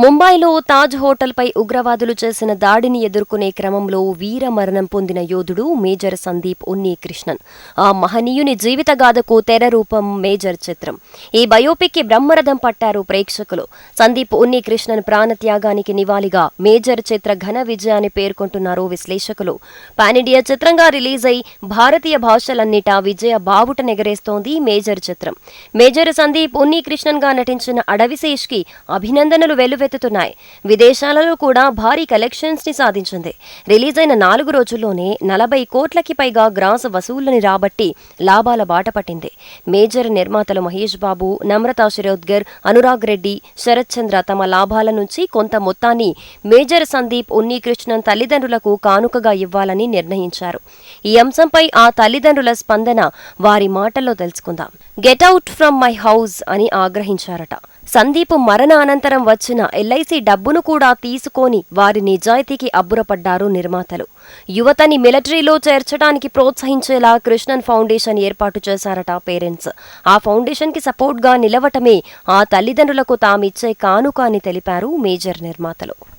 ముంబైలో తాజ్ హోటల్పై ఉగ్రవాదులు చేసిన దాడిని ఎదుర్కొనే క్రమంలో వీర మరణం పొందిన యోధుడు మేజర్ సందీప్ ఉన్ని కృష్ణన్. ఆ మహనీయుని జీవితగాథకు తెర రూపం మేజర్ చిత్రం. ఈ బయోపిక్కి బ్రహ్మరథం పట్టారు ప్రేక్షకులు. సందీప్ ఉన్ని కృష్ణన్ ప్రాణత్యాగానికి నివాళిగా మేజర్ చిత్ర ఘన విజయాన్ని పేర్కొంటున్నారు విశ్లేషకులు. పానిడియా చిత్రంగా రిలీజ్ అయి భారతీయ భాషలన్నిటా విజయ బావుట నెగరేస్తోంది మేజర్ చిత్రం. మేజర్ సందీప్ ఉన్ని కృష్ణన్గా నటించిన అడవిశేష్కి అభినందనలు వెల్లువెత్తుతున్నాయి విదేశాలలో కూడా భారీ కలెక్షన్స్ని సాధించింది. రిలీజ్ అయిన నాలుగు రోజుల్లోనే నలభై కోట్లకి పైగా గ్రాస్ వసూళ్ళని రాబట్టి లాభాల బాట పట్టింది. మేజర్ నిర్మాతలు మహేష్ బాబు నమ్రతా శిరోద్గర్ అనురాగ్ రెడ్డి శరత్ చంద్ర తమ లాభాల నుంచి కొంత మొత్తాన్ని మేజర్ సందీప్ ఉన్నీకృష్ణన్ తల్లిదండ్రులకు కానుకగా ఇవ్వాలని నిర్ణయించారు. ఈ అంశంపై ఆ తల్లిదండ్రుల స్పందన వారి మాటల్లో తెలుసుకుందాం. Get out from my house అని ఆగ్రహించారట. సందీప్ మరణ అనంతరం వచ్చిన ఎల్ఐసి డబ్బును కూడా తీసుకొని వారి నిజాయితీకి అబ్బురపడ్డారు నిర్మాతలు. యువతని మిలిటరీలో చేర్చడానికి ప్రోత్సహించేలా కృష్ణన్ ఫౌండేషన్ ఏర్పాటు చేశారట పేరెంట్స్. ఆ ఫౌండేషన్కి సపోర్ట్గా నిలవటమే ఆ తల్లిదండ్రులకు తామిచ్చే కానుక అని తెలిపారు మేజర్ నిర్మాతలు.